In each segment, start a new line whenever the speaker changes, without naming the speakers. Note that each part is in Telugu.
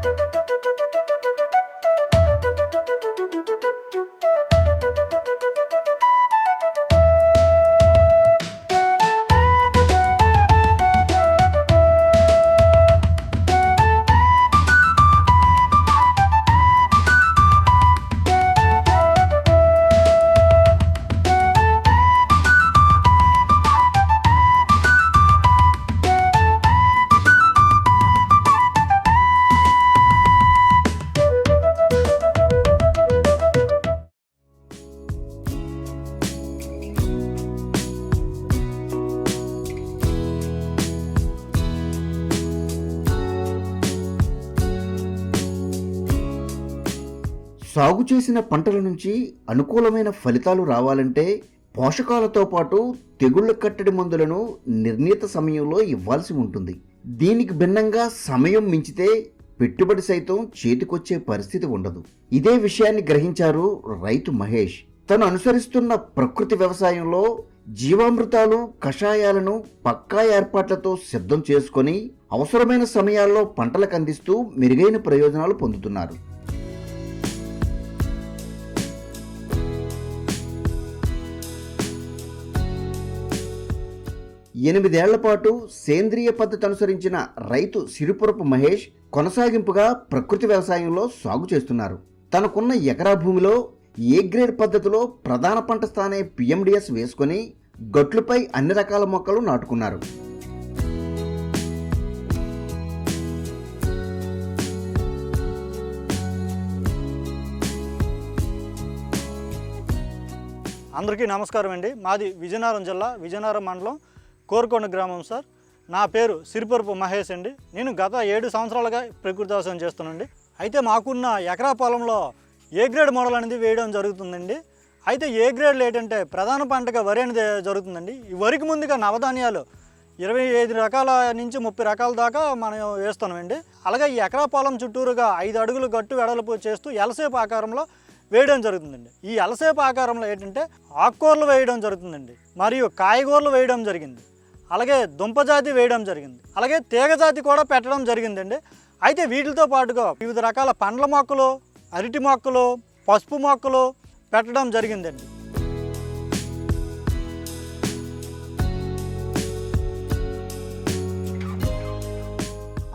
Thank you. సాగు చేసిన పంటల నుంచి అనుకూలమైన ఫలితాలు రావాలంటే పోషకాలతో పాటు తెగుళ్ళ కట్టడి మందులను నిర్ణీత సమయంలో ఇవ్వాల్సి ఉంటుంది. దీనికి భిన్నంగా సమయం మించితే పెట్టుబడి సైతం చేతికొచ్చే పరిస్థితి ఉండదు. ఇదే విషయాన్ని గ్రహించారు రైతు మహేష్. తను అనుసరిస్తున్న ప్రకృతి వ్యవసాయంలో జీవామృతాలు కషాయాలను పక్కా ఏర్పాట్లతో సిద్ధం చేసుకొని అవసరమైన సమయాల్లో పంటలకు అందిస్తూ మెరుగైన ప్రయోజనాలు పొందుతున్నారు. ఎనిమిదేళ్ళ పాటు సేంద్రియ పద్ధతి అనుసరించిన రైతు సిరిపురపు మహేష్ కొనసాగింపుగా ప్రకృతి వ్యవసాయంలో సాగు చేస్తున్నారు. తనకున్న ఎకరా భూమిలో ఏ గ్రేడ్ పద్ధతిలో ప్రధాన పంట స్థానే పిఎండిఎస్ వేసుకొని గట్లుపై అన్ని రకాల మొక్కలు నాటుకున్నారు.
అందరికీ నమస్కారం అండి మాది విజయనగరం జిల్లా విజయనగరం మండలం కోరుకొండ గ్రామం సార్. నా పేరు సిరిపరుపు మహేష్ అండి. నేను గత ఏడు సంవత్సరాలుగా ప్రకృతి వ్యవసాయం చేస్తున్నానండి. అయితే మాకున్న ఎకరా పొలంలో ఏ గ్రేడ్ మోడల్ అనేది వేయడం జరుగుతుందండి. అయితే ఏ గ్రేడ్లు ఏంటంటే ప్రధాన పంటగా వరి అనేది జరుగుతుందండి. ఈ వరికి ముందుగా నవధాన్యాలు ఇరవై ఐదు రకాల నుంచి ముప్పై రకాల దాకా మనం వేస్తున్నామండి. అలాగే ఈ ఎకరా పొలం చుట్టూరుగా ఐదు అడుగులు గట్టు వెడలుపు చేస్తూ ఎలసేపు ఆకారంలో వేయడం జరుగుతుందండి. ఈ ఎలసేపు ఆకారంలో ఏంటంటే ఆకుకూరలు వేయడం జరుగుతుందండి. మరియు కాయగూరలు వేయడం జరిగింది. అలాగే దుంపజాతి వేయడం జరిగింది. అలాగే తీగజాతి కూడా పెట్టడం జరిగిందండి. అయితే వీటితో పాటుగా వివిధ రకాల పండ్ల మొక్కలు అరటి మొక్కలు పసుపు మొక్కలు పెట్టడం జరిగిందండి.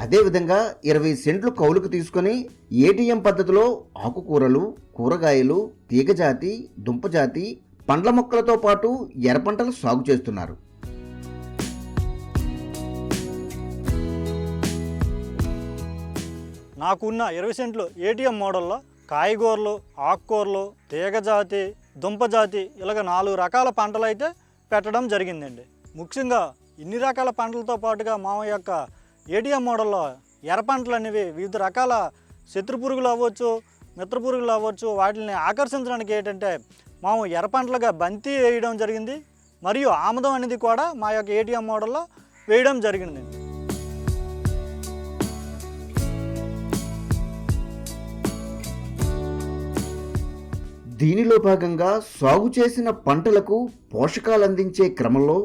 అదేవిధంగా ఇరవై సెంట్లు కౌలుకు తీసుకొని ఏటీఎం పద్ధతిలో ఆకుకూరలు కూరగాయలు తీగజాతి దుంపజాతి పండ్ల మొక్కలతో పాటు ఎర్రపంటలు సాగు చేస్తున్నారు.
నాకున్న ఇరవై సెంట్లు ఏటీఎం మోడల్లో కాయగూరలు ఆకుకూరలు తీగజాతి దుంపజాతి ఇలాగ నాలుగు రకాల పంటలు అయితే పెట్టడం జరిగిందండి. ముఖ్యంగా ఇన్ని రకాల పంటలతో పాటుగా మా యొక్క ఏటీఎం మోడల్లో ఎర్ర పంటలు అనేవి వివిధ రకాల శత్రు పురుగులు అవ్వచ్చు మిత్ర పురుగులు అవ్వచ్చు వాటిని ఆకర్షించడానికి ఏంటంటే మేము ఎర్ర పంటలుగా బంతి వేయడం జరిగింది. మరియు ఆముదం అనేది కూడా మా యొక్క ఏటీఎం మోడల్లో వేయడం జరిగింది
దీనిలో భాగంగా సాగు చేసిన పంటలకు పోషకాలు అందించే క్రమంలో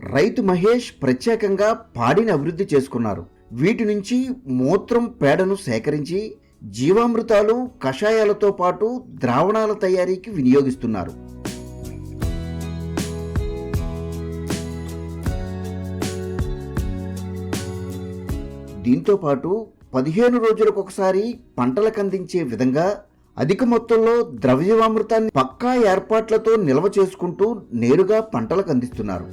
రైతు మహేష్ ప్రత్యేకంగా పాడిని అభివృద్ధి చేసుకున్నారు. వీటి నుంచి మూత్రం పేడను సేకరించి జీవామృతాలు కషాయాలతో పాటు ద్రావణాల తయారీకి వినియోగిస్తున్నారు. దీంతో పాటు పదిహేను రోజులకు ఒకసారి పంటలకు అందించే విధంగా అధిక మొత్తంలో ద్రవ్యవామృతాన్ని పక్కా ఏర్పాట్లతో నిల్వ చేసుకుంటూ నేరుగా పంటలకు అందిస్తున్నారు.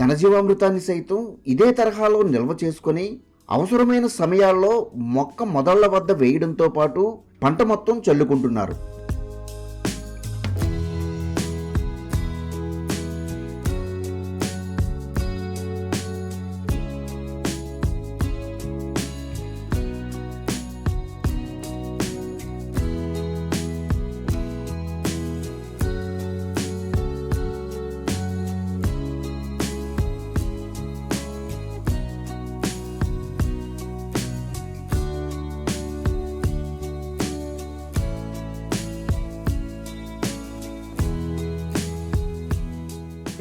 ఘనజీవామృతాన్ని సైతం ఇదే తరహాలో నిల్వ చేసుకొని అవసరమైన సమయాల్లో మొక్క మొదళ్ళ వద్ద వేయడంతో పాటు పంట మొత్తం చల్లుకుంటున్నారు.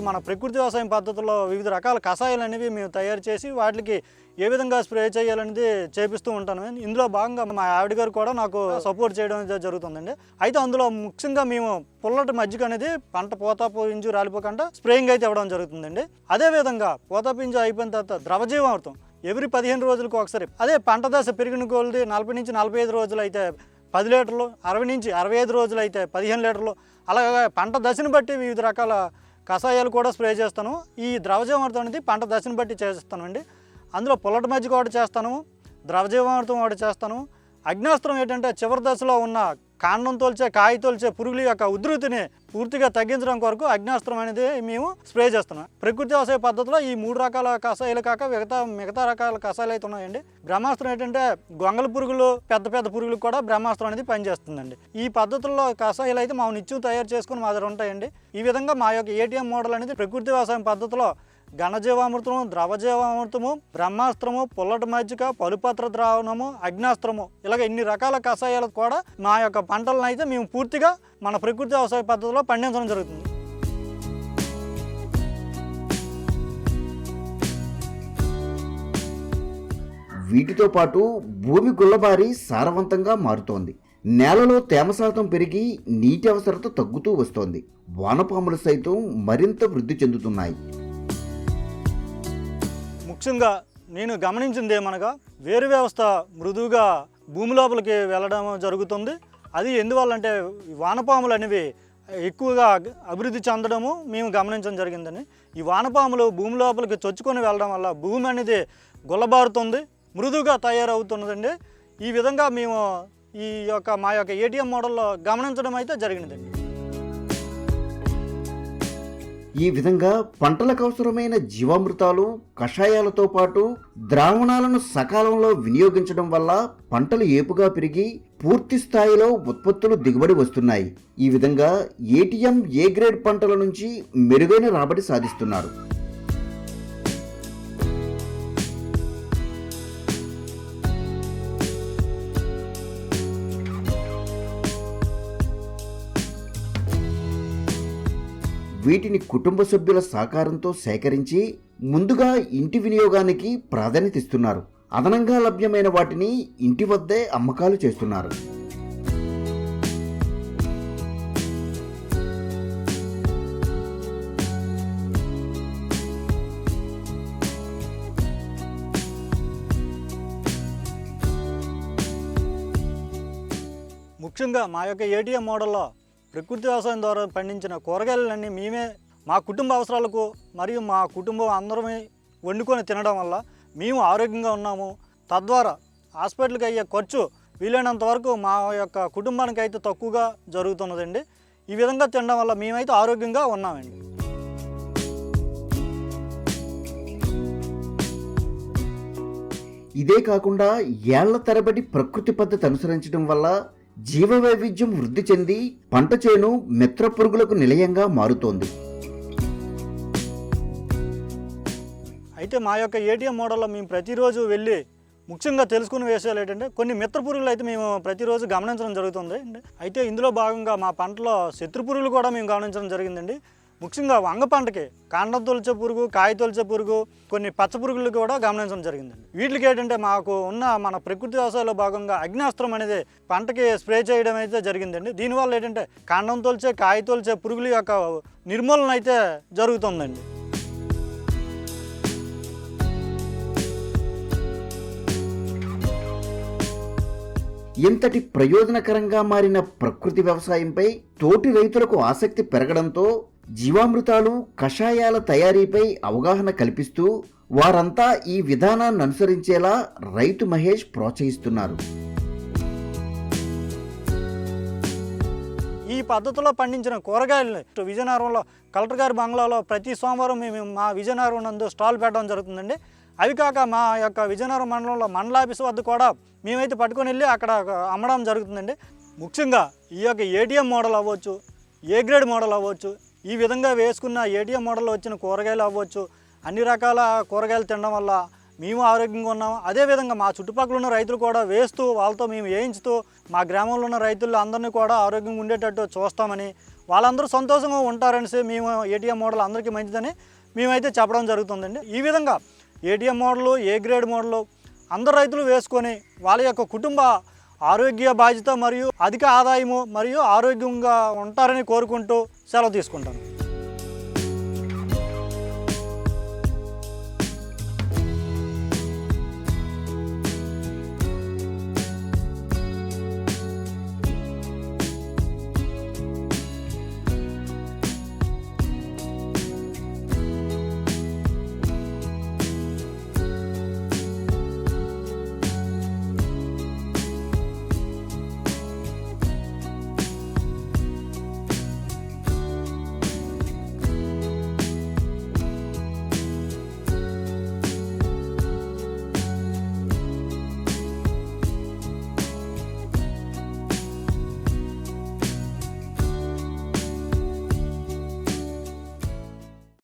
మన ప్రకృతి వ్యవసాయం పద్ధతిలో వివిధ రకాల కషాయాలు అనేవి మేము తయారు చేసి వాటికి ఏ విధంగా స్ప్రే చేయాలనేది చేపిస్తూ ఉంటాను. ఇందులో భాగంగా మా ఆవిడ గారు కూడా నాకు సపోర్ట్ చేయడం జరుగుతుందండి. అయితే అందులో ముఖ్యంగా మేము పుల్లటి మజ్జిగ అనేది పంట పోతా పోయించు రాలిపోకుండా స్ప్రేయింగ్ అయితే ఇవ్వడం జరుగుతుందండి. అదే విధంగా పోతా పింజు అయిపోయిన తర్వాత ద్రవజీవామృతం. ఎవ్రీ పదిహేను రోజులకు ఒకసారి. అదే పంట దశ పెరిగిన కొలది నలభై నుంచి నలభై ఐదు రోజులు అయితే పది లీటర్లు అరవై నుంచి అరవై ఐదు రోజులు అయితే పదిహేను లీటర్లు. అలాగే పంట దశను బట్టి వివిధ రకాల కషాయాలు కూడా స్ప్రే చేస్తాను. ఈ ద్రవజీవామృతం అనేది పంట దశను బట్టి చేస్తానండి. అందులో పుల్లటి మజ్జిగ ఒకటి చేస్తాను. ద్రవజీవామృతం ఒకటి చేస్తాను. అగ్నాస్త్రం ఏంటంటే చివరి దశలో ఉన్న కాండం తోల్చే కాయ తోల్చే పురుగుల యొక్క ఉధృతిని పూర్తిగా తగ్గించడం కొరకు అగ్నాస్త్రం అనేది మేము స్ప్రే చేస్తున్నాం. ప్రకృతి వ్యవసాయ పద్ధతిలో ఈ మూడు రకాల కషాయాలు కాక మిగతా మిగతా రకాల కషాయాలు అయితే ఉన్నాయండి. బ్రహ్మాస్త్రం ఏంటంటే గొంగళ పురుగులు పెద్ద పెద్ద పురుగులు కూడా బ్రహ్మాస్త్రం అనేది పనిచేస్తుందండి. ఈ పద్ధతుల్లో కషాయాలు అయితే మా నిత్యం తయారు చేసుకుని మా దగ్గర ఉంటాయండి. ఈ విధంగా మా యొక్క ఏటీఎం మోడల్ అనేది ప్రకృతి వ్యవసాయం పద్ధతిలో ఘనజీవామృతము ద్రవజీవామృతము బ్రహ్మాస్త్రము పుల్లటి మజ్జిక పలుపత్ర ద్రావణము అగ్నాస్త్రము. ఇలాగ ఇన్ని రకాల కషాయాలకు కూడా మా యొక్క పంటలను అయితే మేము పూర్తిగా మన ప్రకృతి వ్యవసాయ పద్ధతిలో పండించడం జరుగుతుంది.
వీటితో పాటు భూమి గుల్లబారి సారవంతంగా మారుతోంది. నేలలో తేమ శాతం పెరిగి నీటి అవసరత తగ్గుతూ వస్తోంది. వానపాములు సైతం మరింత వృద్ధి చెందుతున్నాయి.
ముఖ్యంగా నేను గమనించింది ఏమనగా వేరు వ్యవస్థ మృదువుగా భూమి లోపలికి వెళ్ళడం జరుగుతుంది. అది ఎందువల్లంటే వానపాములు అనేవి ఎక్కువగా అభివృద్ధి చెందడము మేము గమనించడం జరిగిందని. ఈ వానపాములు భూమి లోపలికి చొచ్చుకొని వెళ్ళడం వల్ల భూమి అనేది గుల్లబారుతుంది మృదువుగా తయారవుతున్నదండి. ఈ విధంగా మేము ఈ యొక్క మా యొక్క ఏటీఎం మోడల్లో గమనించడం అయితే జరిగినదండి.
ఈ విధంగా పంటలకు అవసరమైన జీవామృతాలు కషాయాలతో పాటు ద్రావణాలను సకాలంలో వినియోగించడం వల్ల పంటలు ఏపుగా పెరిగి పూర్తి స్థాయిలో ఉత్పత్తులు దిగుబడి వస్తున్నాయి. ఈ విధంగా ఏటీఎం ఏ గ్రేడ్ పంటల నుంచి మెరుగైన రాబడి సాధిస్తున్నారు. వీటిని కుటుంబ సభ్యుల సహకారంతో సేకరించి ముందుగా ఇంటి వినియోగానికి ప్రాధాన్యత ఇస్తున్నారు. అదనంగా లభ్యమైన వాటిని ఇంటి వద్దే అమ్మకాలు చేస్తున్నారు.
ముఖ్యంగా మా యొక్క ఏటీఎం మోడల్లో ప్రకృతి వ్యవసాయం ద్వారా పండించిన కూరగాయలన్నీ మేమే మా కుటుంబ అవసరాలకు మరియు మా కుటుంబం అందరమే వండుకొని తినడం వల్ల మేము ఆరోగ్యంగా ఉన్నాము. తద్వారా హాస్పిటల్కి అయ్యే ఖర్చు వీలైనంత వరకు మా యొక్క కుటుంబానికి అయితే తక్కువగా జరుగుతున్నదండి. ఈ విధంగా తినడం వల్ల మేమైతే ఆరోగ్యంగా ఉన్నామండి.
ఇదే కాకుండా ఏళ్ళ తరబడి ప్రకృతి పద్ధతి అనుసరించడం వల్ల జీవ వైవిధ్యం వృద్ధి చెంది పంట చేను మిత్ర పురుగులకు నిలయంగా మారుతోంది.
అయితే మా యొక్క ఏటీఎం మోడల్లో మేము ప్రతిరోజు వెళ్ళి ముఖ్యంగా తెలుసుకున్న విషయాలు ఏంటంటే కొన్ని మిత్ర పురుగులు అయితే మేము ప్రతిరోజు గమనించడం జరుగుతుంది. అయితే ఇందులో భాగంగా మా పంటలో శత్రు పురుగులు కూడా మేము గమనించడం జరిగిందండి. ముఖ్యంగా వంగ పంటకి కాండం తొలిచే పురుగు కాయ తొలిచే పురుగు కొన్ని పచ్చ పురుగులు కూడా గమనించడం జరిగిందండి. వీటికి ఏంటంటే మాకు ఉన్న మన ప్రకృతి వ్యవసాయంలో భాగంగా అగ్నాస్త్రం అనేది పంటకి స్ప్రే చేయడం అయితే జరిగిందండి. దీనివల్ల ఏంటంటే కాండం తొలిచే కాయ తొలిచే పురుగుల యొక్క నిర్మూలన అయితే జరుగుతుందండి.
ఇంతటి ప్రయోజనకరంగా మారిన ప్రకృతి వ్యవసాయంపై తోటి రైతులకు ఆసక్తి పెరగడంతో జీవామృతాలు కషాయాల తయారీపై అవగాహన కల్పిస్తూ వారంతా ఈ విధానాన్ని అనుసరించేలా రైతు మహేష్ ప్రోత్సహిస్తున్నారు.
ఈ పద్ధతిలో పండించిన కూరగాయలను విజయనగరంలో కలెక్టర్ గారి బంగ్లాలో ప్రతి సోమవారం మేము మా విజయనగరం నందు స్టాల్ పెట్టడం జరుగుతుందండి. అవి కాక మా యొక్క విజయనగరం మండలంలో మండల ఆఫీస్ వద్ద కూడా మేమైతే పట్టుకొని వెళ్ళి అక్కడ అమ్మడం జరుగుతుందండి. ముఖ్యంగా ఈ యొక్క ఏటీఎం మోడల్ అవ్వచ్చు ఏ గ్రేడ్ మోడల్ అవ్వచ్చు ఈ విధంగా వేసుకున్న ఏటీఎం మోడల్లో వచ్చిన కూరగాయలు అవ్వచ్చు అన్ని రకాల కూరగాయలు తినడం వల్ల మేము ఆరోగ్యంగా ఉన్నాం. అదేవిధంగా మా చుట్టుపక్కల ఉన్న రైతులు కూడా వేస్తూ వాళ్ళతో మేము వేయించుతూ మా గ్రామంలో ఉన్న రైతులు అందరినీ కూడా ఆరోగ్యంగా ఉండేటట్టు చూస్తామని వాళ్ళందరూ సంతోషంగా ఉంటారనేసి మేము ఏటీఎం మోడల్ అందరికీ మంచిదని మేమైతే చెప్పడం జరుగుతుందండి. ఈ విధంగా ATM model A grade model అందరు రైతులు వేసుకొని వాళ్ళ యొక్క కుటుంబ ఆరోగ్య బాధ్యత మరియు అధిక ఆదాయము మరియు ఆరోగ్యంగా ఉంటారని కోరుకుంటూ సెలవు తీసుకుంటాను.